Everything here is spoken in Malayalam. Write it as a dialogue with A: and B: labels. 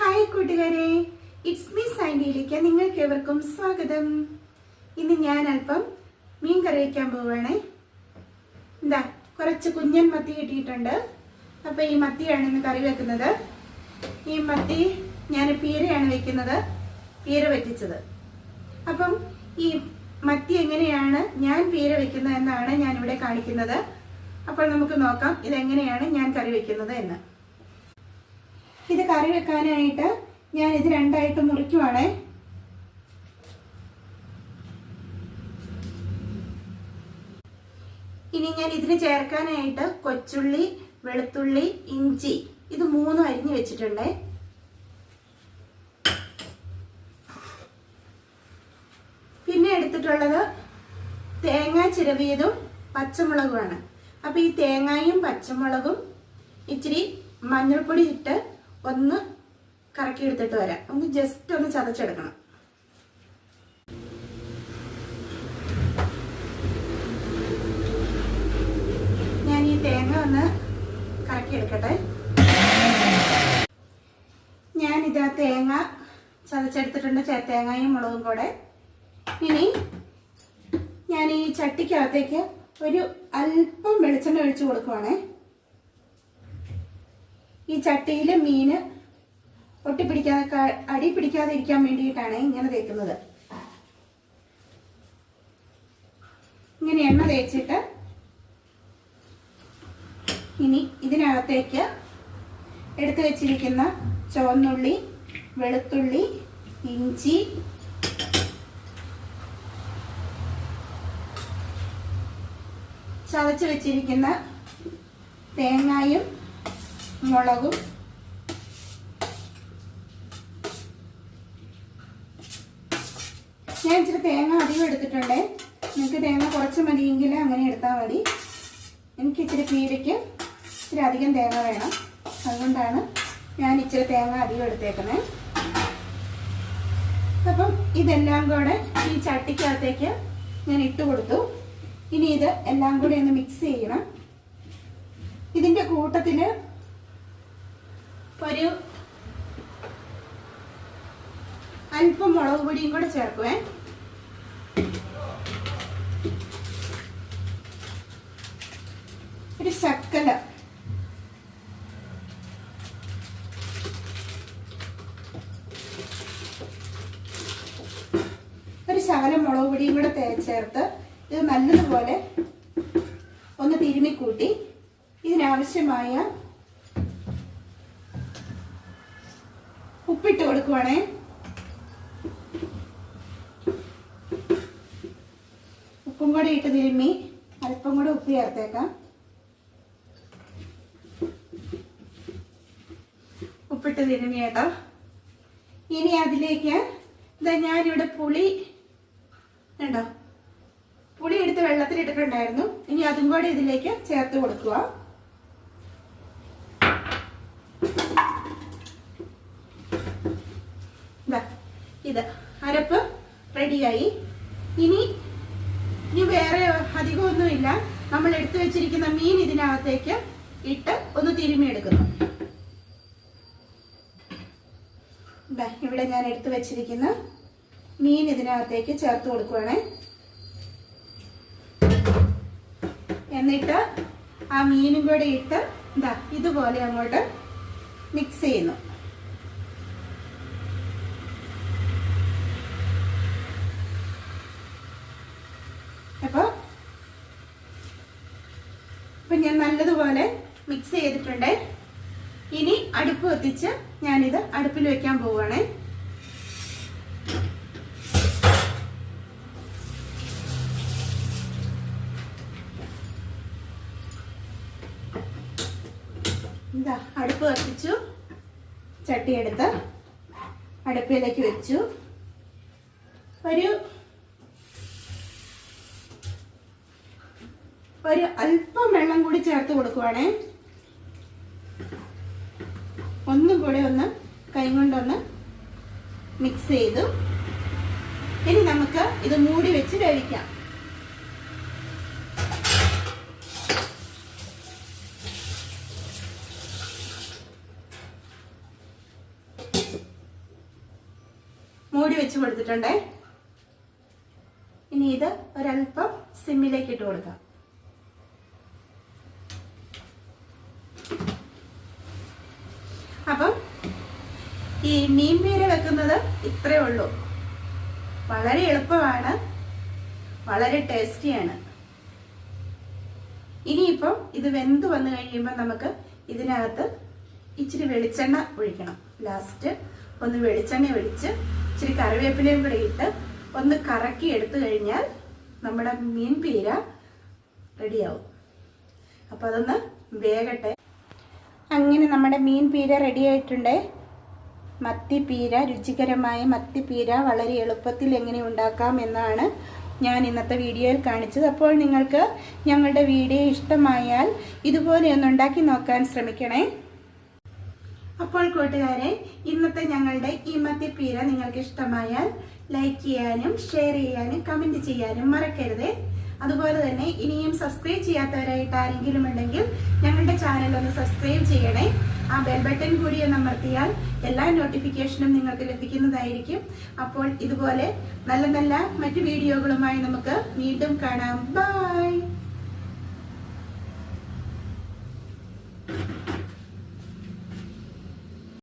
A: ഹായ് കൂട്ടുകാരെ. ഇറ്റ്സ് മീ സാൻഡിയിലേക്ക് നിങ്ങൾക്ക് ഏവർക്കും സ്വാഗതം. ഇന്ന് ഞാൻ അല്പം മീൻ കറി വയ്ക്കാൻ പോവുകയാണേ എന്താ കുറച്ച് കുഞ്ഞൻ മത്തി കിട്ടിയിട്ടുണ്ട്. അപ്പോൾ ഈ മത്തിയാണ് ഇന്ന് കറി വെക്കുന്നത്. ഈ മത്തി ഞാൻ പീരയാണ് വെക്കുന്നത്. പീര വറ്റിച്ചത്. അപ്പം ഈ മത്തി എങ്ങനെയാണ് ഞാൻ പീര വെക്കുന്നത് എന്നാണ് ഞാൻ ഇവിടെ കാണിക്കുന്നത്. അപ്പോൾ നമുക്ക് നോക്കാം ഇതെങ്ങനെയാണ് ഞാൻ കറി വെക്കുന്നത് എന്ന്. ഇത് കറി വെക്കാനായിട്ട് ഞാൻ ഇത് രണ്ടായിട്ട് മുറിക്കുവാണേ. ഇനി ഞാൻ ഇതിന് ചേർക്കാനായിട്ട് കൊച്ചുള്ളി വെളുത്തുള്ളി ഇഞ്ചി ഇത് മൂന്നും അരിഞ്ഞു വെച്ചിട്ടുണ്ടേ. പിന്നെ എടുത്തിട്ടുള്ളത് തേങ്ങ ചിരവിയതും പച്ചമുളകുമാണ്. അപ്പൊ ഈ തേങ്ങയും പച്ചമുളകും ഇച്ചിരി മഞ്ഞൾപ്പൊടി ഇട്ട് ഒന്ന് കറക്കി എടുത്തിട്ട് വരാം. ഒന്ന് ജസ്റ്റ് ഒന്ന് ചതച്ചെടുക്കണം. ഞാൻ ഈ തേങ്ങ ഒന്ന് കറക്കി എടുക്കട്ടെ. ഞാൻ ഇതാ തേങ്ങ ചതച്ചെടുത്തിട്ടുണ്ട് തേങ്ങയും മുളകും കൂടെ. ഇനി ഞാൻ ഈ ചട്ടിക്കകത്തേക്ക് ഒരു അല്പം വെളിച്ചെണ്ണ ഒഴിച്ചു കൊടുക്കുവാണേ. ഈ ചട്ടിയിൽ മീന് ഒട്ടിപ്പിടിക്കാതെ അടി പിടിക്കാതെ ഇരിക്കാൻ വേണ്ടിയിട്ടാണ് ഇങ്ങനെ തേക്കുന്നത്. ഇങ്ങനെ എണ്ണ തേച്ചിട്ട് ഇനി ഇതിനകത്തേക്ക് എടുത്തു വെച്ചിരിക്കുന്ന ചുവന്നുള്ളി വെളുത്തുള്ളി ഇഞ്ചി ചതച്ച് വെച്ചിരിക്കുന്ന തേങ്ങായും മുളകും. ഞാൻ ഇച്ചിരി തേങ്ങ അധികം എടുത്തിട്ടുണ്ട്. നിങ്ങൾക്ക് തേങ്ങ കുറച്ച് മതിയെങ്കിൽ അങ്ങനെ എടുത്താൽ മതി. എനിക്ക് ഇച്ചിരി പീരയ്ക്ക് ഇച്ചിരി അധികം തേങ്ങ വേണം. അതുകൊണ്ടാണ് ഞാൻ ഇച്ചിരി തേങ്ങ അധികം എടുത്തേക്കുന്നത് അപ്പം ഇതെല്ലാം കൂടെ ഈ ചട്ടിക്കകത്തേക്ക് ഞാൻ ഇട്ട് കൊടുത്തു. ഇനി ഇത് എല്ലാം കൂടി ഒന്ന് മിക്സ് ചെയ്യണം. ഇതിന്റെ കൂട്ടത്തിൽ ഒരു അല്പം മുളക് പൊടിയും കൂടെ ചേർക്കുവേ. ഒരു ശക്കല ഒരു ശകലം മുളക് പൊടിയും കൂടെ ചേർത്ത് ഇത് നല്ലതുപോലെ ഒന്ന് തിരുമിക്കൂട്ടി. ഇതിനാവശ്യമായ ഉപ്പിട്ട് കൊടുക്കുവാണേ. ഉപ്പും കൂടി ഇട്ട് തിരുമ്മി. അല്പം കൂടെ ഉപ്പ് ചേർത്തേക്കാം. ഉപ്പിട്ട് തിരുമ്മി കേട്ടോ. ഇനി അതിലേക്ക് ഇതാ ഞാനിവിടെ പുളി ഉണ്ടോ പുളി എടുത്ത് വെള്ളത്തിലിട്ടിട്ടുണ്ടായിരുന്നു. ഇനി അതും കൂടെ ഇതിലേക്ക് ചേർത്ത് കൊടുക്കുക ഇത് അരപ്പ് റെഡിയായി. ഇനി ഇനി വേറെ അധികമൊന്നുമില്ല നമ്മൾ എടുത്തു വെച്ചിരിക്കുന്ന മീൻ ഇതിനകത്തേക്ക് ഇട്ട് ഒന്ന് തിരുമിയെടുക്കുന്നു ഇവിടെ ഞാൻ എടുത്തു വെച്ചിരിക്കുന്ന മീൻ ഇതിനകത്തേക്ക് ചേർത്ത് കൊടുക്കുവാണേ. എന്നിട്ട് ആ മീനും കൂടെ ഇട്ട് ഇതാ ഇതുപോലെ അങ്ങോട്ട് മിക്സ് ചെയ്യുന്നു അപ്പോൾ ഇപ്പൊ ഞാൻ നല്ലതുപോലെ മിക്സ് ചെയ്തിട്ടുണ്ട്. ഇനി അടുപ്പ് കത്തിച്ച് ഞാനിത് അടുപ്പിൽ വെക്കാൻ പോവുകയാണേ ഇതാ അടുപ്പ് കത്തിച്ചു. ചട്ടിയെടുത്ത് അടുപ്പിലേക്ക് വെച്ചു. ഒരു ഒരു അല്പം വെള്ളം കൂടി ചേർത്ത് കൊടുക്കുവാണേ. ഒന്നും കൂടെ ഒന്ന് കൈ കൊണ്ടൊന്ന് മിക്സ് ചെയ്തു. ഇനി നമുക്ക് ഇത് മൂടി വെച്ച് വേവിക്കാം. മൂടി വെച്ച് കൊടുത്തിട്ടുണ്ടേ. ഇനി ഇത് ഒരല്പം സിമ്മിലേക്ക് ഇട്ട് കൊടുക്കാം അപ്പം ഈ മീൻ പീര വെക്കുന്നത് ഇത്രയേ ഉള്ളൂ. വളരെ എളുപ്പമാണ്. വളരെ ടേസ്റ്റിയാണ്. ഇനിയിപ്പം ഇത് വെന്ത് വന്നു കഴിയുമ്പോൾ നമുക്ക് ഇതിനകത്ത് ഇച്ചിരി വെളിച്ചെണ്ണ ഒഴിക്കണം. ലാസ്റ്റ് ഒന്ന് വെളിച്ചെണ്ണ ഒഴിച്ച് ഇച്ചിരി കറിവേപ്പിലയും കൂടെ ഇട്ട് ഒന്ന് കറക്കി എടുത്തു കഴിഞ്ഞാൽ നമ്മുടെ മീൻ പീര റെഡിയാവും. അപ്പോൾ അതൊന്ന് വേഗട്ടെ അങ്ങനെ നമ്മുടെ മീൻ പീര റെഡി ആയിട്ടുണ്ട് മത്തിപ്പീര രുചികരമായ മത്തിപ്പീര വളരെ എളുപ്പത്തിൽ എങ്ങനെ ഉണ്ടാക്കാം എന്നാണ് ഞാൻ ഇന്നത്തെ വീഡിയോയിൽ കാണിച്ചത്. അപ്പോൾ നിങ്ങൾക്ക് ഞങ്ങളുടെ വീഡിയോ ഇഷ്ടമായാൽ ഇതുപോലെ ഒന്ന് ഉണ്ടാക്കി നോക്കാൻ ശ്രമിക്കണേ. അപ്പോൾ കൂട്ടുകാരെ ഇന്നത്തെ ഞങ്ങളുടെ ഈ മത്തിപ്പീര നിങ്ങൾക്ക് ഇഷ്ടമായാൽ ലൈക്ക് ചെയ്യാനും ഷെയർ ചെയ്യാനും കമന്റ് ചെയ്യാനും മറക്കരുത്. അതുപോലെ തന്നെ ഇനിയും സബ്സ്ക്രൈബ് ചെയ്യാത്തവരായിട്ട് ആരെങ്കിലും ഉണ്ടെങ്കിൽ ഞങ്ങളുടെ ചാനൽ ഒന്ന് സബ്സ്ക്രൈബ് ചെയ്യണേ. ആ ബെൽ ബട്ടൺ കൂടി ഒന്ന് അമർത്തിയാൽ എല്ലാ നോട്ടിഫിക്കേഷനും നിങ്ങൾക്ക് ലഭിക്കുന്നതായിരിക്കും. അപ്പോൾ ഇതുപോലെ നല്ല നല്ല മറ്റു വീഡിയോകളുമായി നമുക്ക് വീണ്ടും കാണാം. ബൈ